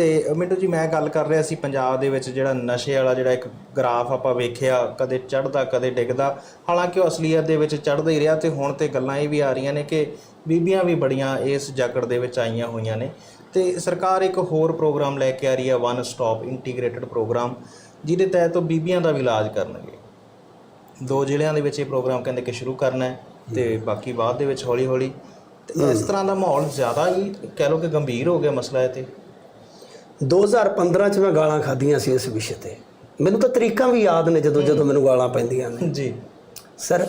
ਤੇ ਮਿੰਟੂ ਜੀ ਮੈਂ ਗੱਲ ਕਰ ਰਿਹਾ ਸੀ ਪੰਜਾਬ ਦੇ ਵਿੱਚ ਜਿਹੜਾ ਨਸ਼ੇ ਵਾਲਾ ਜਿਹੜਾ ਇੱਕ ਗ੍ਰਾਫ ਆਪਾਂ ਵੇਖਿਆ ਕਦੇ ਚੜਦਾ ਕਦੇ ਡਿੱਗਦਾ। ਹਾਲਾਂਕਿ ਉਹ ਅਸਲੀਅਤ ਦੇ ਵਿੱਚ ਚੜਦਾ ਹੀ ਰਿਹਾ ਤੇ ਹੁਣ ਤੇ ਗੱਲਾਂ ਇਹ ਵੀ ਆ ਰਹੀਆਂ ਨੇ ਕਿ ਬੀਬੀਆਂ ਵੀ ਬੜੀਆਂ ਇਸ ਜਾਗੜ ਦੇ ਵਿੱਚ ਆਈਆਂ ਹੋਈਆਂ ਨੇ। ਤੇ ਸਰਕਾਰ ਇੱਕ ਹੋਰ ਪ੍ਰੋਗਰਾਮ ਲੈ ਕੇ ਆ ਰਹੀ ਹੈ ਵਨ ਸਟਾਪ ਇੰਟੀਗ੍ਰੇਟਡ ਪ੍ਰੋਗਰਾਮ ਜਿਹਦੇ ਤਹਿਤ ਉਹ ਬੀਬੀਆਂ ਦਾ ਵੀ ਇਲਾਜ ਕਰਨਗੇ। ਦੋ ਜ਼ਿਲ੍ਹਿਆਂ ਦੇ ਵਿੱਚ ਇਹ ਪ੍ਰੋਗਰਾਮ ਕਹਿੰਦੇ ਕਿ ਸ਼ੁਰੂ ਕਰਨਾ ਹੈ ਤੇ ਬਾਕੀ ਬਾਅਦ ਦੇ ਵਿੱਚ ਹੌਲੀ ਹੌਲੀ ਇਸ ਤਰ੍ਹਾਂ ਦਾ ਮਾਹੌਲ ਜ਼ਿਆਦਾ ਹੀ ਕਹਿ ਲਓ ਕਿ ਗੰਭੀਰ ਹੋ ਗਿਆ ਮਸਲਾ ਇਹ ਤੇ। 2015 ਚ ਮੈਂ ਗਾਲਾਂ ਖਾਧੀਆਂ ਸੀ ਇਸ ਵਿਸ਼ੇ ਤੇ। ਮੈਨੂੰ ਤਾਂ ਤਰੀਕਾਂ ਵੀ ਯਾਦ ਨੇ ਜਦੋਂ ਜਦੋਂ ਮੈਨੂੰ ਗਾਲਾਂ ਪੈਂਦੀਆਂ ਨੇ। ਜੀ। ਸਰ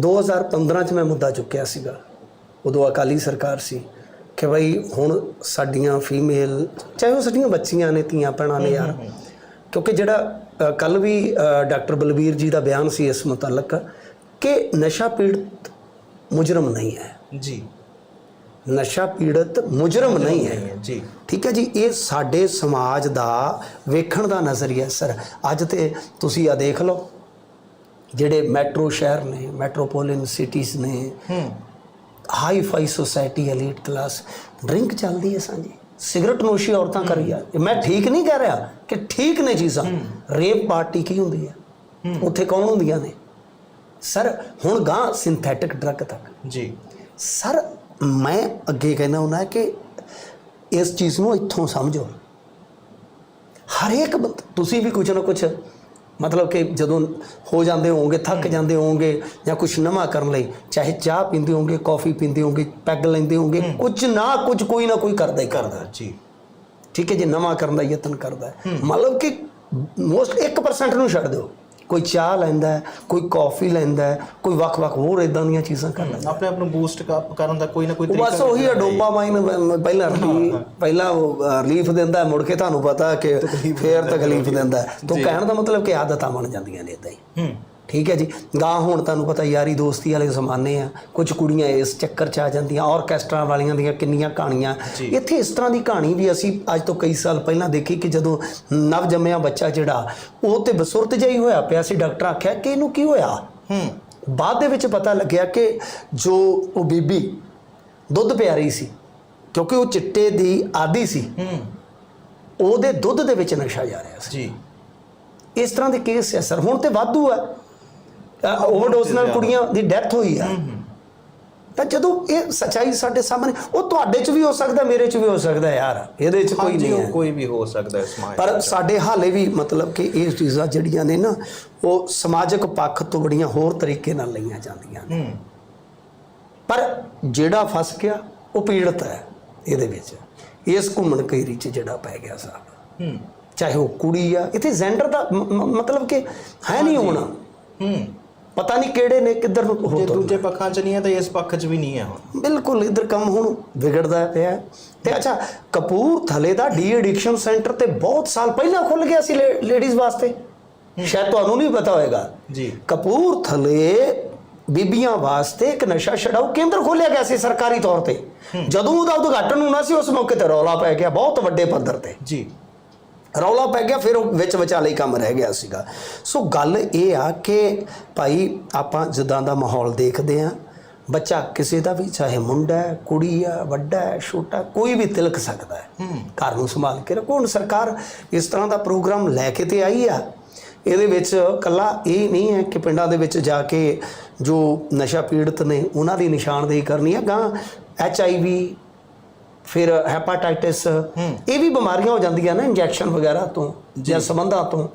2015 ਚ ਮੈਂ ਮੁੱਦਾ ਚੁੱਕਿਆ ਸੀਗਾ। ਉਦੋਂ ਅਕਾਲੀ ਸਰਕਾਰ ਸੀ ਕਿ ਭਾਈ ਹੁਣ ਸਾਡੀਆਂ ਫੀਮੇਲ ਚਾਹੇ ਉਹ ਸਾਡੀਆਂ ਬੱਚੀਆਂ ਨੇ ਧੀਆਂ ਭੈਣਾਂ ਨੇ ਯਾਰ। ਕਿਉਂਕਿ ਜਿਹੜਾ ਕੱਲ ਵੀ ਡਾਕਟਰ ਬਲਬੀਰ ਜੀ ਦਾ ਬਿਆਨ ਸੀ ਇਸ ਮੁਤਲਕ ਕਿ ਨਸ਼ਾ ਪੀੜਤ ਮੁਜਰਮ ਨਹੀਂ ਹੈ। ਜੀ। ਨਸ਼ਾ ਪੀੜਤ ਮੁਜਰਮ ਨਹੀਂ ਹੈ। ਜੀ। ਠੀਕ ਹੈ ਜੀ ਇਹ ਸਾਡੇ ਸਮਾਜ ਦਾ ਵੇਖਣ ਦਾ ਨਜ਼ਰੀਆ ਸਰ। ਅੱਜ ਤੇ ਤੁਸੀਂ ਆ ਦੇਖ ਲਓ ਜਿਹੜੇ ਮੈਟਰੋ ਸ਼ਹਿਰ ਨੇ ਮੈਟਰੋਪੋਲੀਟਨ ਸਿਟੀਜ਼ ਨੇ hi fi society elite class drink ਚੱਲਦੀ ਹੈ ਸਾਂਝੀ। ਸਿਗਰਟ ਨੋਸ਼ੀ ਔਰਤਾਂ ਕਰ ਇਹ ਮੈਂ ਠੀਕ ਨਹੀਂ ਕਹਿ ਰਿਹਾ ਕਿ ਠੀਕ ਨੇ ਚੀਜ਼ਾਂ। ਰੇਪ ਪਾਰਟੀ ਕੀ ਹੁੰਦੀ ਹੈ? ਉੱਥੇ ਕੌਣ ਹੁੰਦੀਆਂ ਨੇ? ਸਰ ਹੁਣ ਗਾਂ ਸਿੰਥੈਟਿਕ ਡਰੱਗ ਤੱਕ। ਜੀ। ਸਰ ਮੈਂ ਅੱਗੇ ਕਹਿੰਦਾ ਹੁੰਦਾ ਕਿ ਇਸ ਚੀਜ਼ ਨੂੰ ਇੱਥੋਂ ਸਮਝੋ। ਹਰੇਕ ਤੁਸੀਂ ਵੀ ਕੁਝ ਨਾ ਕੁਝ ਮਤਲਬ ਕਿ ਜਦੋਂ ਹੋ ਜਾਂਦੇ ਹੋਵੋਗੇ ਥੱਕ ਜਾਂਦੇ ਹੋਵੋਗੇ ਜਾਂ ਕੁਝ ਨਵਾਂ ਕਰਨ ਲਈ ਚਾਹੇ ਚਾਹ ਪੀਂਦੇ ਹੋਵੋਗੇ ਕਾਫੀ ਪੀਂਦੇ ਹੋਵੋਗੇ ਪੈਗ ਲੈਂਦੇ ਹੋਵੋਗੇ ਕੁਝ ਨਾ ਕੁਝ ਕੋਈ ਨਾ ਕੋਈ ਕਰਦਾ ਹੀ ਕਰਦਾ। ਜੀ। ਠੀਕ ਹੈ ਜੇ ਨਵਾਂ ਕਰਨ ਦਾ ਯਤਨ ਕਰਦਾ ਹੈ। ਮਤਲਬ ਕਿ ਮੋਸਟ 1% ਨੂੰ ਛੱਡ ਦਿਓ। ਕੋਈ ਚਾਹ ਲੈਂਦਾ ਕੋਈ ਕਾਫੀ ਲੈਂਦਾ ਕੋਈ ਵੱਖ-ਵੱਖ ਹੋਰ ਇਦਾਂ ਦੀਆਂ ਚੀਜ਼ਾਂ ਕਰ ਲੈਂਦਾ ਆਪਣੇ ਆਪ ਨੂੰ ਬੂਸਟ ਕਰਨ ਦਾ ਕੋਈ ਨਾ ਕੋਈ ਉਹ ਬਸ ਉਹੀ ਆ ਡੋਪਾਮਾਈਨ ਪਹਿਲਾਂ ਪਹਿਲਾਂ ਉਹ ਰਿਲੀਫ ਦਿੰਦਾ ਮੁੜ ਕੇ ਤੁਹਾਨੂੰ ਪਤਾ ਕਿ ਫੇਰ ਤਕਲੀਫ ਦਿੰਦਾ। ਤੋਂ ਕਹਿਣ ਦਾ ਮਤਲਬ ਕਿ ਆਦਤਾਂ ਬਣ ਜਾਂਦੀਆਂ ਨੇ ਇਦਾਂ ਹੀ। ਹੂੰ। ਠੀਕ ਹੈ ਜੀ? ਗਾਂ ਹੁਣ ਤੁਹਾਨੂੰ ਪਤਾ ਯਾਰੀ ਦੋਸਤੀ ਵਾਲੇ ਜ਼ਮਾਨੇ ਆ। ਕੁਝ ਕੁੜੀਆਂ ਇਸ ਚੱਕਰ 'ਚ ਆ ਜਾਂਦੀਆਂ ਆਰਕੈਸਟਰਾ ਵਾਲੀਆਂ ਦੀਆਂ ਕਿੰਨੀਆਂ ਕਹਾਣੀਆਂ। ਇੱਥੇ ਇਸ ਤਰ੍ਹਾਂ ਦੀ ਕਹਾਣੀ ਵੀ ਅਸੀਂ ਅੱਜ ਤੋਂ ਕਈ ਸਾਲ ਪਹਿਲਾਂ ਦੇਖੀ ਕਿ ਜਦੋਂ ਨਵ ਜੰਮਿਆ ਬੱਚਾ ਜਿਹੜਾ ਉਹ ਤੇ ਬਸੁਰਤ ਜਿਹਾ ਹੀ ਹੋਇਆ ਪਿਆ ਸੀ ਡਾਕਟਰ ਆਖਿਆ ਕਿ ਇਹਨੂੰ ਕੀ ਹੋਇਆ? ਹੂੰ। ਬਾਅਦ ਦੇ ਵਿੱਚ ਪਤਾ ਲੱਗਿਆ ਕਿ ਜੋ ਉਹ ਬੀਬੀ ਦੁੱਧ ਪਿਆ ਰਹੀ ਸੀ ਕਿਉਂਕਿ ਉਹ ਚਿੱਟੇ ਦੀ ਆਦੀ ਸੀ ਹੂੰ। ਉਹਦੇ ਦੁੱਧ ਦੇ ਵਿੱਚ ਨਸ਼ਾ ਜਾ ਰਿਹਾ ਸੀ। ਜੀ। ਇਸ ਤਰ੍ਹਾਂ ਦੇ ਕੇਸ ਹੈ ਸਰ ਹੁਣ ਤੇ ਵਾਧੂ ਹੈ ਓਵਰਡੋਸ ਨਾਲ ਕੁੜੀਆਂ ਦੀ ਡੈਥ ਹੋਈ ਹੈ ਤਾਂ ਜਦੋਂ ਇਹ ਸਚਾਈ ਸਾਡੇ ਸਾਹਮਣੇ ਉਹ ਤੁਹਾਡੇ 'ਚ ਵੀ ਹੋ ਸਕਦਾ ਮੇਰੇ 'ਚ ਵੀ ਹੋ ਸਕਦਾ ਯਾਰ। ਇਹਦੇ 'ਚ ਕੋਈ ਨਹੀਂ ਹੈ। ਕੋਈ ਵੀ ਹੋ ਸਕਦਾ ਸਮਾਜ ਪਰ ਸਾਡੇ ਹਾਲੇ ਵੀ ਮਤਲਬ ਕਿ ਇਹ ਚੀਜ਼ਾਂ ਜਿਹੜੀਆਂ ਨੇ ਨਾ ਉਹ ਸਮਾਜਿਕ ਪੱਖ ਤੋਂ ਬੜੀਆਂ ਹੋਰ ਤਰੀਕੇ ਨਾਲ ਲਈਆਂ ਜਾਂਦੀਆਂ ਨੇ। ਪਰ ਜਿਹੜਾ ਫਸ ਗਿਆ ਉਹ ਪੀੜਤ ਹੈ ਇਹਦੇ ਵਿੱਚ। ਇਸ ਘੁੰਮਣ ਕਈਰੀ ਚ ਜਿਹੜਾ ਪੈ ਗਿਆ ਸਾਹਿਬ ਹੂੰ। ਚਾਹੇ ਉਹ ਕੁੜੀ ਆ ਇੱਥੇ ਜੈਂਡਰ ਦਾ ਮਤਲਬ ਕਿ ਹੈ ਨਹੀਂ ਹੋਣਾ। ਹੂੰ। ਪਤਾ ਨਹੀਂ ਕਿਹੜੇ ਨੇ ਕਿੱਧਰ ਨੂੰ ਹੋ ਜੇ। ਦੂਜੇ ਪੱਖਾਂ 'ਚ ਨਹੀਂ ਹੈ ਤਾਂ ਇਸ ਪੱਖ 'ਚ ਵੀ ਨਹੀਂ ਹੈ ਹੁਣ। ਬਿਲਕੁਲ ਇਧਰ ਕੰਮ ਹੁਣ ਵਿਗੜਦਾ ਪਿਆ। ਤੇ ਅੱਛਾ ਕਪੂਰਥਲੇ ਦਾ ਡੀ ਐਡਿਕਸ਼ਨ ਸੈਂਟਰ ਤੇ ਬਹੁਤ ਸਾਲ ਪਹਿਲਾਂ ਖੁੱਲ ਗਿਆ ਸੀ ਲੇਡੀਜ਼ ਵਾਸਤੇ। ਸ਼ਾਇਦ ਤੁਹਾਨੂੰ ਨਹੀਂ ਪਤਾ ਹੋਵੇਗਾ ਜੀ। ਕਪੂਰਥਲੇ ਬੀਬੀਆਂ ਵਾਸਤੇ ਇੱਕ ਨਸ਼ਾ ਛਡਾਊ ਕੇਂਦਰ ਖੋਲ੍ਹਿਆ ਗਿਆ ਸੀ ਸਰਕਾਰੀ ਤੌਰ ਤੇ। ਜਦੋਂ ਉਹਦਾ ਉਦਘਾਟਨ ਹੋਣਾ ਸੀ ਉਸ ਮੌਕੇ ਤੇ ਰੌਲਾ ਪੈ ਗਿਆ ਬਹੁਤ ਵੱਡੇ ਪੱਧਰ ਤੇ। ਜੀ। ਰੌਲਾ ਪੈ ਗਿਆ ਫਿਰ ਉਹ ਵਿੱਚ ਵਿਚਾਲੇ ਕੰਮ ਰਹਿ ਗਿਆ ਸੀਗਾ। ਸੋ ਗੱਲ ਇਹ ਆ ਕਿ ਭਾਈ ਆਪਾਂ ਜਿੱਦਾਂ ਦਾ ਮਾਹੌਲ ਦੇਖਦੇ ਆ ਬੱਚਾ ਕਿਸੇ ਦਾ ਵੀ ਚਾਹੇ ਮੁੰਡਾ ਹੈ ਕੁੜੀ ਆ ਵੱਡਾ ਹੈ ਛੋਟਾ ਕੋਈ ਵੀ ਤਿਲਕ ਸਕਦਾ ਹੈ। ਘਰ ਨੂੰ ਸੰਭਾਲ ਕੇ ਰੱਖੋ। ਹੁਣ ਸਰਕਾਰ ਇਸ ਤਰ੍ਹਾਂ ਦਾ ਪ੍ਰੋਗਰਾਮ ਲੈ ਕੇ ਤੇ ਆਈ ਆ। ਇਹਦੇ ਵਿੱਚ ਕੱਲਾ ਇਹ ਨਹੀਂ ਹੈ ਕਿ ਪਿੰਡਾਂ ਦੇ ਵਿੱਚ ਜਾ ਕੇ ਜੋ ਨਸ਼ਾ ਪੀੜਤ ਨੇ ਉਹਨਾਂ ਦੀ ਨਿਸ਼ਾਨਦੇਹੀ ਕਰਨੀ ਹੈ ਗਾਂ ਐਚ ਆਈ ਵੀ ਫਿਰ ਹੈਪਾਟਾਈਟਿਸ ਇਹ ਵੀ ਬਿਮਾਰੀਆਂ ਹੋ ਜਾਂਦੀਆਂ ਨੇ ਇੰਜੈਕਸ਼ਨ ਵਗੈਰਾ ਤੋਂ ਜਾਂ। ਸੰਬੰਧਾਂ ਤੋਂ।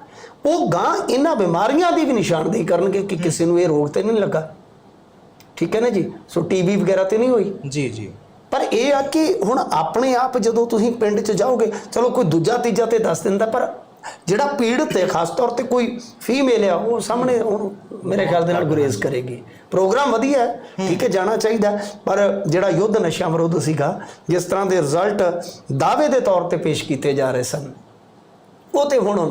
ਉਹ ਗਾਂ ਇਹਨਾਂ ਬਿਮਾਰੀਆਂ ਦੀ ਵੀ ਨਿਸ਼ਾਨਦੇਹੀ ਕਰਨਗੇ ਕਿ ਕਿਸੇ ਨੂੰ ਇਹ ਰੋਗ ਤੇ ਨਹੀਂ ਲੱਗਾ। ਠੀਕ ਹੈ ਨਾ ਜੀ? ਸੋ ਟੀਬੀ ਵਗੈਰਾ ਤੇ ਨਹੀਂ ਹੋਈ? ਜੀ ਜੀ। ਪਰ ਇਹ ਆ ਕਿ ਹੁਣ ਆਪਣੇ ਆਪ ਜਦੋਂ ਤੁਸੀਂ ਪਿੰਡ 'ਚ ਜਾਓਗੇ ਚਲੋ ਕੋਈ ਦੂਜਾ ਤੀਜਾ ਤੇ ਦੱਸ ਦਿੰਦਾ ਪਰ ਜਿਹੜਾ ਪੀੜਤ ਹੈ ਖਾਸ ਤੌਰ ਤੇ ਕੋਈ ਫੀਮੇਲ ਆ ਉਹ ਸਾਹਮਣੇ ਮੇਰੇ ਖਿਆਲ ਦੇ ਨਾਲ ਗੁਰੇਜ਼ ਕਰੇਗੀ। ਪ੍ਰੋਗਰਾਮ ਵਧੀਆ ਹੈ ਠੀਕ ਹੈ ਜਾਣਾ ਚਾਹੀਦਾ ਪਰ ਜਿਹੜਾ ਯੁੱਧ ਨਸ਼ਾ ਵਿਰੋਧ ਸੀਗਾ ਜਿਸ ਤਰ੍ਹਾਂ ਦੇ ਰਿਜ਼ਲਟ ਦਾਅਵੇ ਦੇ ਤੌਰ ਤੇ ਪੇਸ਼ ਕੀਤੇ ਜਾ ਰਹੇ ਸਨ ਉਹ ਤੇ ਹੁਣ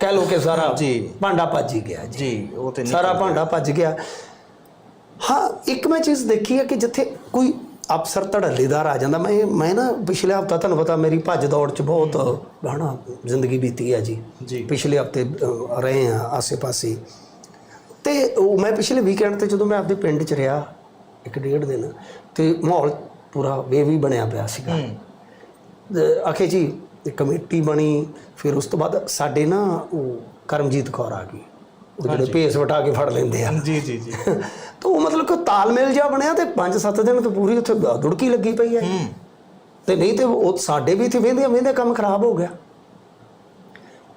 ਕਹਿ ਲੋ ਕਿ ਸਾਰਾ ਜੀ। ਭਾਂਡਾ ਭੱਜ ਗਿਆ ਜੀ। ਜੀ ਉਹ ਤੇ ਸਾਰਾ ਭਾਂਡਾ ਭੱਜ ਗਿਆ। ਹਾਂ ਇੱਕ ਮੈਂ ਚੀਜ਼ ਦੇਖੀ ਹੈ ਕਿ ਜਿੱਥੇ ਕੋਈ ਅਫਸਰ ਧੜੱਲੇਦਾਰ ਆ ਜਾਂਦਾ। ਮੈਂ ਮੈਂ ਨਾ ਪਿਛਲੇ ਹਫਤਾ ਤੁਹਾਨੂੰ ਪਤਾ ਮੇਰੀ ਭੱਜ ਦੌੜ ਚ ਬਹੁਤ ਹਨਾ ਜ਼ਿੰਦਗੀ ਬੀਤੀ ਹੈ ਜੀ। ਪਿਛਲੇ ਹਫ਼ਤੇ ਰਹੇ ਆ ਆਸੇ-ਪਾਸੇ। ਤੇ ਉਹ ਮੈਂ ਪਿਛਲੇ ਵੀਕਐਂਡ ਤੇ ਜਦੋਂ ਮੈਂ ਆਪਦੇ ਪਿੰਡ ਚ ਰਿਹਾ ਇੱਕ ਡੇਢ ਦਿਨ ਤੇ ਮਾਹੌਲ ਪੂਰਾ ਵੇਵੀ ਬਣਿਆ ਪਿਆ ਸੀਗਾ। ਆਖੇ ਜੀ ਕਮੇਟੀ ਬਣੀ ਫਿਰ ਉਸ ਤੋਂ ਬਾਅਦ ਸਾਡੇ ਨਾ ਉਹ ਕਰਮਜੀਤ ਕੌਰ ਆ ਗਈ। ਉਹ ਜਿਹੜੇ ਭੇਸ ਵਟਾ ਕੇ ਫੜ ਲੈਂਦੇ ਆ। ਜੀ ਜੀ ਜੀ। ਤਾਂ ਉਹ ਮਤਲਬ ਕਿ ਤਾਲਮੇਲ ਜਿਹਾ ਬਣਿਆ ਤੇ 5-7 ਦਿਨ ਤੋਂ ਪੂਰੀ ਉੱਥੇ ਦੁੜਕੀ ਲੱਗੀ ਪਈ ਹੈ। ਤੇ ਨਹੀਂ ਤੇ ਉਹ ਸਾਡੇ ਵੀ ਇੱਥੇ ਵੇਂਦੇ ਵੇਂਦੇ ਕੰਮ ਖਰਾਬ ਹੋ ਗਿਆ।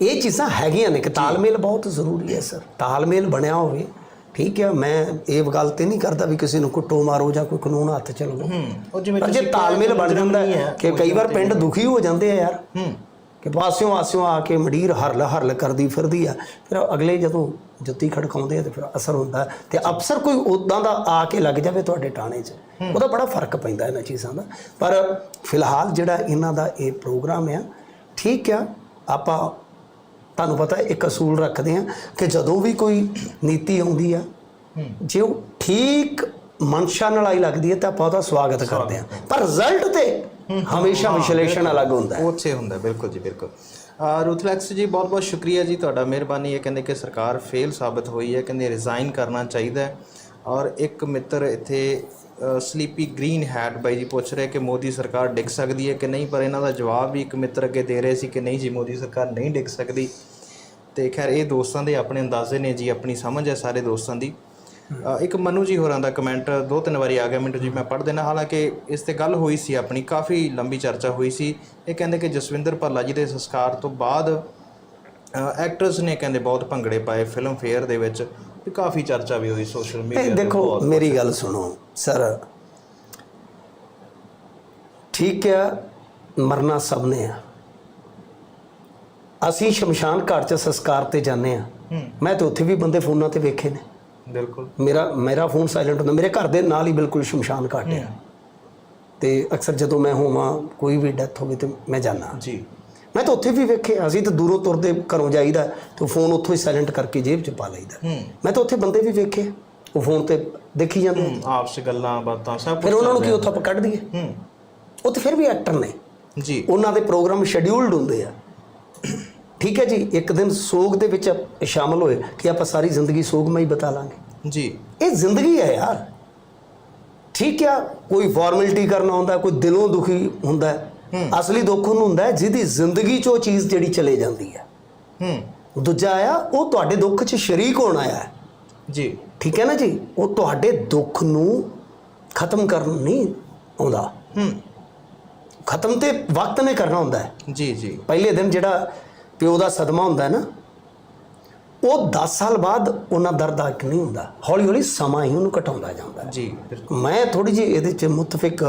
ਇਹ ਚੀਜ਼ਾਂ ਹੈਗੀਆਂ ਨੇ ਕਿ ਤਾਲਮੇਲ ਬਹੁਤ ਜ਼ਰੂਰੀ ਹੈ ਸਰ। ਤਾਲਮੇਲ ਬਣਿਆ ਹੋਵੇ ਠੀਕ ਹੈ ਮੈਂ ਇਹ ਗੱਲ ਤੇ ਨਹੀਂ ਕਰਦਾ ਵੀ ਕਿਸੇ ਨੂੰ ਕੁੱਟੋ ਮਾਰੋ ਜਾਂ ਕੋਈ ਕਾਨੂੰਨ ਹੱਥ ਚ ਲਵੋ। ਹੂੰ ਉਹ ਜਿਵੇਂ ਪਰ ਜੇ ਤਾਲਮੇਲ ਬਣ ਜਾਂਦਾ ਹੈ ਕਿ ਕਈ ਵਾਰ ਪਿੰਡ ਦੁਖੀ ਹੋ ਜਾਂਦੇ ਆ ਯਾਰ। ਹੂੰ। ਕਿ ਪਾਸਿਓਂ ਆਸਿਓਂ ਆ ਕੇ ਮੰਡੀਰ ਹਰਲ ਹਰਲ ਕਰਦੀ ਫਿਰਦੀ ਆ। ਫਿਰ ਅਗਲੇ ਜਦੋਂ ਜੁੱਤੀ ਖੜਕਾਉਂਦੇ ਆ ਤੇ ਫਿਰ ਅਸਰ ਹੁੰਦਾ। ਤੇ ਅਫਸਰ ਕੋਈ ਉਦਾਂ ਦਾ ਆ ਕੇ ਲੱਗ ਜਾਵੇ ਤੁਹਾਡੇ ਟਾਣੇ 'ਚ ਉਹਦਾ ਬੜਾ ਫ਼ਰਕ ਪੈਂਦਾ ਇਹਨਾਂ ਚੀਜ਼ਾਂ ਦਾ। ਪਰ ਫਿਲਹਾਲ ਜਿਹੜਾ ਇਹਨਾਂ ਦਾ ਇਹ ਪ੍ਰੋਗਰਾਮ ਆ ਠੀਕ ਆ ਆਪਾਂ ਤੁਹਾਨੂੰ ਪਤਾ ਇੱਕ ਅਸੂਲ ਰੱਖਦੇ ਆ ਕਿ ਜਦੋਂ ਵੀ ਕੋਈ ਨੀਤੀ ਆਉਂਦੀ ਆ ਜੇ ਉਹ ਠੀਕ ਮਨਸ਼ਾ ਨਾਲ ਆਈ ਲੱਗਦੀ ਹੈ ਤਾਂ ਆਪਾਂ ਉਹਦਾ ਸਵਾਗਤ ਕਰਦੇ ਆ ਪਰ ਰਿਜ਼ਲਟ ਤੇ ਹਮੇਸ਼ਾ ਵਿਸ਼ਲੇਸ਼ਣ ਅਲੱਗ ਹੁੰਦਾ ਹੈ। ਉੱਥੇ ਹੁੰਦਾ ਬਿਲਕੁਲ ਜੀ ਬਿਲਕੁਲ। ਰੂਥਲੈਕਸ ਜੀ ਬਹੁਤ ਬਹੁਤ ਸ਼ੁਕਰੀਆ ਜੀ ਤੁਹਾਡਾ ਮਿਹਰਬਾਨੀ। ਇਹ ਕਹਿੰਦੇ ਕਿ ਸਰਕਾਰ ਫੇਲ ਸਾਬਤ ਹੋਈ ਹੈ ਕਹਿੰਦੇ ਰਿਜ਼ਾਈਨ ਕਰਨਾ ਚਾਹੀਦਾ ਹੈ। ਔਰ ਇੱਕ ਮਿੱਤਰ ਇੱਥੇ ਸਲੀਪੀ ਗ੍ਰੀਨ ਹੈਟ ਬਾਈ ਜੀ ਪੁੱਛ ਰਹੇ ਕਿ ਮੋਦੀ ਸਰਕਾਰ ਡਿੱਗ ਸਕਦੀ ਹੈ ਕਿ ਨਹੀਂ ਪਰ ਇਹਨਾਂ ਦਾ ਜਵਾਬ ਵੀ ਇੱਕ ਮਿੱਤਰ ਅੱਗੇ ਦੇ ਰਹੇ ਸੀ ਕਿ ਨਹੀਂ ਜੀ ਮੋਦੀ ਸਰਕਾਰ ਨਹੀਂ ਡਿੱਗ ਸਕਦੀ। ਤੇ ਖੈਰ ਇਹ ਦੋਸਤਾਂ ਦੇ ਆਪਣੇ ਅੰਦਾਜ਼ੇ ਨੇ ਜੀ ਆਪਣੀ ਸਮਝ ਹੈ ਸਾਰੇ ਦੋਸਤਾਂ ਦੀ। ਇੱਕ ਮਨੂ ਜੀ ਹੋਰਾਂ ਦਾ ਕਮੈਂਟ ਦੋ ਤਿੰਨ ਵਾਰੀ ਆ ਗਿਆ ਮਿੰਟੂ ਜੀ ਮੈਂ ਪੜ੍ਹ ਦੇਣਾ ਹਾਲਾਂਕਿ ਇਸ ਤੇ ਗੱਲ ਹੋਈ ਸੀ ਆਪਣੀ ਕਾਫੀ ਲੰਬੀ ਚਰਚਾ ਹੋਈ ਸੀ। ਇਹ ਕਹਿੰਦੇ ਕਿ ਜਸਵਿੰਦਰ ਭੱਲਾ ਜੀ ਦੇ ਸੰਸਕਾਰ ਤੋਂ ਬਾਅਦ ਐਕਟਰਸ ਨੇ ਕਹਿੰਦੇ ਬਹੁਤ ਭੰਗੜੇ ਪਾਏ ਫਿਲਮ ਫੇਅਰ ਦੇ ਵਿੱਚ ਤੇ ਕਾਫੀ ਚਰਚਾ ਵੀ ਹੋਈ ਸੋਸ਼ਲ ਮੀਡੀਆ ਤੇ ਦੇਖੋ ਮੇਰੀ ਗੱਲ ਸੁਣੋ ਸਰ। ਠੀਕ ਹੈ ਮਰਨਾ ਸਭ ਨੇ ਆ। ਅਸੀਂ ਸ਼ਮਸ਼ਾਨ ਘਾਟ 'ਚ ਸੰਸਕਾਰ ਤੇ ਜਾਂਦੇ ਆ। ਮੈਂ ਤੇ ਉੱਥੇ ਵੀ ਬੰਦੇ ਫੋਨਾਂ ਤੇ ਵੇਖੇ ਨੇ। ਬਿਲਕੁਲ। ਮੇਰਾ ਮੇਰਾ ਫੋਨ ਸਾਇਲੈਂਟ ਹੁੰਦਾ। ਮੇਰੇ ਘਰ ਦੇ ਨਾਲ ਹੀ ਬਿਲਕੁਲ ਸ਼ਮਸ਼ਾਨ ਘਾਟ ਆ ਤੇ ਅਕਸਰ ਜਦੋਂ ਮੈਂ ਹੋਵਾਂ ਕੋਈ ਵੀ ਡੈਥ ਹੋਵੇ ਤੇ ਮੈਂ ਜਾਣਾ ਜੀ। ਮੈਂ ਤਾਂ ਉੱਥੇ ਵੀ ਵੇਖੇ ਅਸੀਂ ਤਾਂ ਦੂਰੋਂ ਤੁਰਦੇ ਘਰੋਂ ਜਾਈਦਾ ਤੇ ਫੋਨ ਉੱਥੋਂ ਹੀ ਸਾਇਲੈਂਟ ਕਰਕੇ ਜੇਬ 'ਚ ਪਾ ਲਈਦਾ ਹੂੰ। ਮੈਂ ਤਾਂ ਉੱਥੇ ਬੰਦੇ ਵੀ ਵੇਖੇ ਉਹ ਫੋਨ ਤੇ ਦੇਖੀ ਜਾਂਦੇ ਹੂੰ, ਆਪਸ ਗੱਲਾਂ ਬਾਤਾਂ ਸਭ ਫਿਰ ਉਹਨਾਂ ਨੂੰ ਕੀ ਉੱਥੋਂ ਆਪਾਂ ਕੱਢ ਦਈਏ? ਹੂੰ। ਉਹ ਤੇ ਫਿਰ ਵੀ ਐਕਟਰ ਨੇ। ਜੀ। ਉਹਨਾਂ ਦੇ ਪ੍ਰੋਗਰਾਮ ਸ਼ੈਡਿਊਲਡ ਹੁੰਦੇ ਆ। ਠੀਕ ਹੈ ਜੀ ਇੱਕ ਦਿਨ ਸੋਗ ਦੇ ਵਿੱਚ ਸ਼ਾਮਲ ਹੋਏ ਕਿ ਆਪਾਂ ਸਾਰੀ ਜ਼ਿੰਦਗੀ ਸੋਗਮਈ ਬਤਾ ਲਾਂਗੇ। ਜੀ। ਇਹ ਜ਼ਿੰਦਗੀ ਹੈ ਯਾਰ। ਠੀਕ ਆ ਕੋਈ ਫਾਰਮੈਲਿਟੀ ਕਰਨਾ ਹੁੰਦਾ ਕੋਈ ਦਿਲੋਂ ਦੁਖੀ ਹੁੰਦਾ ਹੈ। ਅਸਲੀ ਦੁੱਖ ਉਹਨੂੰ ਹੁੰਦਾ ਹੈ ਜਿਹਦੀ ਜ਼ਿੰਦਗੀ 'ਚ ਉਹ ਚੀਜ਼ ਜਿਹੜੀ ਚਲੇ ਜਾਂਦੀ ਹੈ। ਹੂੰ। ਦੂਜਾ ਆ ਉਹ ਤੁਹਾਡੇ ਦੁੱਖ 'ਚ ਸ਼ਰੀਕ ਹੋਣਾ ਆ ਜੀ। ਠੀਕ ਹੈ ਨਾ ਜੀ ਉਹ ਤੁਹਾਡੇ ਦੁੱਖ ਨੂੰ ਖਤਮ ਕਰਨ ਨਹੀਂ ਆਉਂਦਾ। ਹੂੰ। ਖਤਮ ਤੇ ਵਕਤ ਨੇ ਕਰਨਾ ਹੁੰਦਾ ਹੈ। ਜੀ ਜੀ। ਪਹਿਲੇ ਦਿਨ ਜਿਹੜਾ ਪਿਓ ਦਾ ਸਦਮਾ ਹੁੰਦਾ ਹੈ ਨਾ ਉਹ 10 ਸਾਲ ਬਾਅਦ ਉਹਨਾਂ ਦਰਦ ਹੱਕ ਨਹੀਂ ਹੁੰਦਾ। ਹੌਲੀ ਹੌਲੀ ਸਮਾਂ ਹੀ ਉਹਨੂੰ ਘਟਾਉਂਦਾ ਜਾਂਦਾ ਜੀ ਬਿਲਕੁਲ। ਮੈਂ ਥੋੜੀ ਜਿਹੀ ਇਹਦੇ 'ਚ ਮੁਤਫਿਕ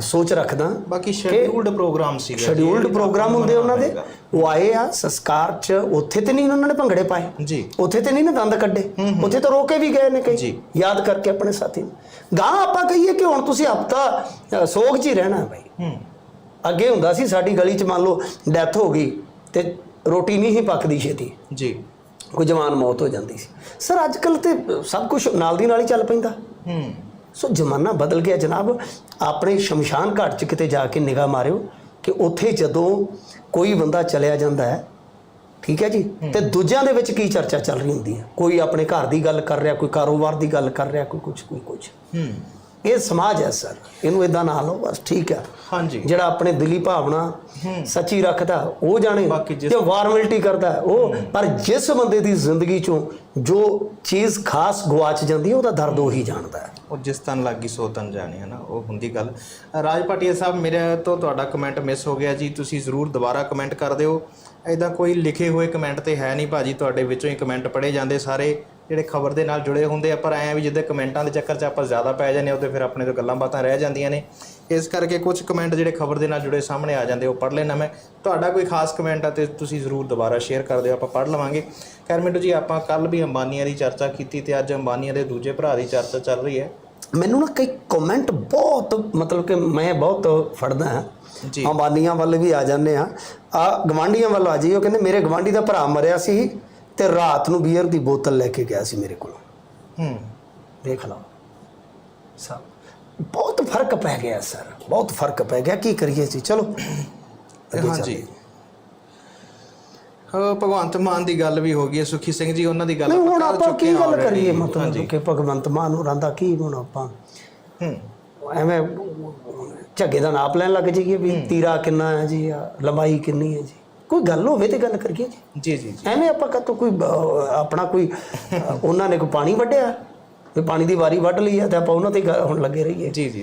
ਸੋਚ ਰੱਖਦਾ ਬਾਕੀ ਸ਼ੈਡਿਊਲਡ ਪ੍ਰੋਗਰਾਮ ਸੀਗਾ। ਸ਼ੈਡਿਊਲਡ ਪ੍ਰੋਗਰਾਮ ਹੁੰਦੇ ਉਹਨਾਂ ਦੇ। ਉਹ ਆਏ ਆ ਸੰਸਕਾਰ 'ਚ ਉੱਥੇ ਤੇ ਨਹੀਂ ਉਹਨਾਂ ਨੇ ਭੰਗੜੇ ਪਾਏ। ਜੀ। ਉੱਥੇ ਤੇ ਨਹੀਂ ਨਾ ਦੰਦ ਕੱਢੇ। ਉੱਥੇ ਤਾਂ ਰੋਕੇ ਵੀ ਗਏ ਨੇ ਕਈ। ਯਾਦ ਕਰਕੇ ਆਪਣੇ ਸਾਥੀ ਨੂੰ। ਗਾਂ ਆਪਾਂ ਕਹੀਏ ਕਿ ਹੁਣ ਤੁਸੀਂ ਹਫਤਾ ਸੋਗ 'ਚ ਹੀ ਰਹਿਣਾ ਭਾਈ ਅੱਗੇ ਹੁੰਦਾ ਸੀ ਸਾਡੀ ਗਲੀ 'ਚ ਮੰਨ ਲਓ ਡੈਥ ਹੋ ਗਈ। ਤੇ ਰੋਟੀ ਨਹੀਂ ਹੀ ਪੱਕਦੀ ਛੇਤੀ। ਜੀ। ਕੋਈ ਜਵਾਨ ਮੌਤ ਹੋ ਜਾਂਦੀ ਸੀ। ਸਰ ਅੱਜ ਕੱਲ ਤੇ ਸਭ ਕੁਝ ਨਾਲ ਦੀ ਨਾਲ ਹੀ ਚੱਲ ਪੈਂਦਾ। ਹੂੰ। ਸੋ ਜ਼ਮਾਨਾ ਬਦਲ ਗਿਆ ਜਨਾਬ। ਆਪਣੇ ਸ਼ਮਸ਼ਾਨ ਘਾਟ 'ਚ ਕਿਤੇ ਜਾ ਕੇ ਨਿਗਾਹ ਮਾਰਿਓ ਕਿ ਉੱਥੇ ਜਦੋਂ ਕੋਈ ਬੰਦਾ ਚਲਿਆ ਜਾਂਦਾ ਹੈ ਠੀਕ ਹੈ ਜੀ? ਤੇ ਦੂਜਿਆਂ ਦੇ ਵਿੱਚ ਕੀ ਚਰਚਾ ਚੱਲ ਰਹੀ ਹੁੰਦੀ ਹੈ? ਕੋਈ ਆਪਣੇ ਘਰ ਦੀ ਗੱਲ ਕਰ ਰਿਹਾ ਕੋਈ ਕਾਰੋਬਾਰ ਦੀ ਗੱਲ ਕਰ ਰਿਹਾ ਕੋਈ ਕੁਝ ਕੋਈ ਕੁਝ ਹੂੰ। ਇਹ ਸਮਾਜ ਹੈ ਸਰ। ਇਹਨੂੰ ਇਦਾਂ ਨਾ ਲਓ ਬਸ ਠੀਕ ਹੈ। ਹਾਂਜੀ। ਜਿਹੜਾ ਆਪਣੇ ਦਿਲੀ ਭਾਵਨਾ ਸੱਚੀ ਰੱਖਦਾ ਉਹ ਜਾਣੇ ਤੇ ਵਾਰਮਿਲਟੀ ਕਰਦਾ ਉਹ ਪਰ ਜਿਸ ਬੰਦੇ ਦੀ ਜ਼ਿੰਦਗੀ ਚੋਂ ਜੋ ਚੀਜ਼ ਖਾਸ ਗਵਾਚ ਜਾਂਦੀ ਹੈ ਉਹਦਾ ਦਰਦ ਉਹੀ ਜਾਣਦਾ ਹੈ। ਉਹ ਜਿਸ ਤਨ ਲੱਗੀ ਸੋ ਤਨ ਜਾਣੇ ਹੈ ਨਾ ਉਹ ਹੁੰਦੀ ਗੱਲ। ਰਾਜ ਭਾਟੀਆ ਸਾਹਿਬ ਮੇਰੇ ਤੋਂ ਤੁਹਾਡਾ ਕਮੈਂਟ ਮਿਸ ਹੋ ਗਿਆ ਜੀ ਤੁਸੀਂ ਜ਼ਰੂਰ ਦੁਬਾਰਾ ਕਮੈਂਟ ਕਰ ਦਿਓ। ਐਦਾਂ ਕੋਈ ਲਿਖੇ ਹੋਏ ਕਮੈਂਟ ਤੇ ਹੈ ਨਹੀਂ ਭਾਜੀ ਤੁਹਾਡੇ ਵਿੱਚੋਂ ਹੀ ਕਮੈਂਟ ਪੜੇ ਜਾਂਦੇ ਸਾਰੇ। ਜਿਹੜੇ ਖਬਰ ਦੇ ਨਾਲ ਜੁੜੇ ਹੁੰਦੇ ਆ ਪਰ ਐਂ ਵੀ ਜਿੱਦੇ ਕਮੈਂਟਾਂ ਦੇ ਚੱਕਰ 'ਚ ਆਪਾਂ ਜ਼ਿਆਦਾ ਪੈ ਜਾਂਦੇ ਉਹਦੇ ਫਿਰ ਆਪਣੇ ਤੋਂ ਗੱਲਾਂ ਬਾਤਾਂ ਰਹਿ ਜਾਂਦੀਆਂ ਨੇ। ਇਸ ਕਰਕੇ ਕੁਝ ਕਮੈਂਟ ਜਿਹੜੇ ਖਬਰ ਦੇ ਨਾਲ ਜੁੜੇ ਸਾਹਮਣੇ ਆ ਜਾਂਦੇ ਉਹ ਪੜ ਲੈਣਾ ਮੈਂ। ਤੁਹਾਡਾ ਕੋਈ ਖਾਸ ਕਮੈਂਟ ਆ ਤੇ ਤੁਸੀਂ ਜ਼ਰੂਰ ਦੁਬਾਰਾ ਸ਼ੇਅਰ ਕਰ ਦਿਓ ਆਪਾਂ ਪੜ ਲਵਾਂਗੇ। ਖੈਰ ਮਿੰਟੂ ਜੀ ਆਪਾਂ ਕੱਲ ਵੀ ਅੰਬਾਨੀਆਂ ਦੀ ਚਰਚਾ ਕੀਤੀ ਤੇ ਅੱਜ ਅੰਬਾਨੀਆਂ ਦੇ ਦੂਜੇ ਭਰਾ ਦੀ ਚਰਚਾ ਚੱਲ ਰਹੀ ਹੈ। ਮੈਨੂੰ ਨਾ ਕਈ ਕਮੈਂਟ ਬਹੁਤ ਮਤਲਬ ਕਿ ਮੈਂ ਬਹੁਤ ਫੜਦਾ ਹਾਂ। ਜੀ। ਅੰਬਾਨੀਆਂ ਵੱਲ ਵੀ ਆ ਜਾਂਦੇ ਆ ਆ ਗਵਾਂਡੀਆਂ ਵੱਲ ਆ ਜਾਈਓ ਕਹਿੰਦੇ ਮੇਰੇ ਗਵਾਂਡੀ ਦਾ ਭਰਾ ਮਰਿਆ ਸੀ। ਤੇ ਰਾਤ ਨੂੰ ਬੀਅਰ ਦੀ ਬੋਤਲ ਲੈ ਕੇ ਗਿਆ ਸੀ ਮੇਰੇ ਕੋਲ। ਹੂੰ। ਦੇਖ ਲਓ ਸਭ। ਬਹੁਤ ਫ਼ਰਕ ਪੈ ਗਿਆ ਸਰ। ਬਹੁਤ ਫ਼ਰਕ ਪੈ ਗਿਆ। ਕੀ ਕਰੀਏ ਜੀ? ਚਲੋ। ਹਾਂਜੀ। ਹਾਂ। ਭਗਵੰਤ ਮਾਨ ਦੀ ਗੱਲ ਵੀ ਹੋ ਗਈ ਹੈ ਸੁਖੀ ਸਿੰਘ ਜੀ ਉਹਨਾਂ ਦੀ ਗੱਲ ਨਹੀਂ ਹੁਣ ਆਪਾਂ ਕੀ ਗੱਲ। ਕਰੀਏ? ਮਤਲਬ ਕਿ ਭਗਵੰਤ ਮਾਨ ਨੂੰ ਰਾਂਦਾ ਕੀ ਹੁਣ ਆਪਾਂ? ਹੂੰ। ਐਵੇਂ ਝੱਗੇ ਦਾ ਨਾਪ ਲੈਣ ਲੱਗ ਜਾਈਏ ਵੀ ਤੀਰਾ ਕਿੰਨਾ ਹੈ ਜੀ ਆ ਲੰਬਾਈ ਕਿੰਨੀ ਹੈ ਜੀ? ਕੋਈ ਗੱਲ ਹੋਵੇ ਤੇ ਗੱਲ ਕਰੀਏ ਜੀ। ਜੀ ਜੀ ਐਵੇਂ ਆਪਾਂ ਕਦੋਂ ਕੋਈ ਅਹ, ਆਪਣਾ ਕੋਈ ਅਹ, ਉਹਨਾਂ ਨੇ ਕੋਈ ਪਾਣੀ ਵੱਢਿਆ ਵੀ ਪਾਣੀ ਦੀ ਵਾਰੀ ਵੱਢ ਲਈ ਆ ਤੇ ਆਪਾਂ ਉਹਨਾਂ ਤੇ ਗ- ਹੁਣ ਲੱਗੇ ਰਹੀਏ। ਜੀ ਜੀ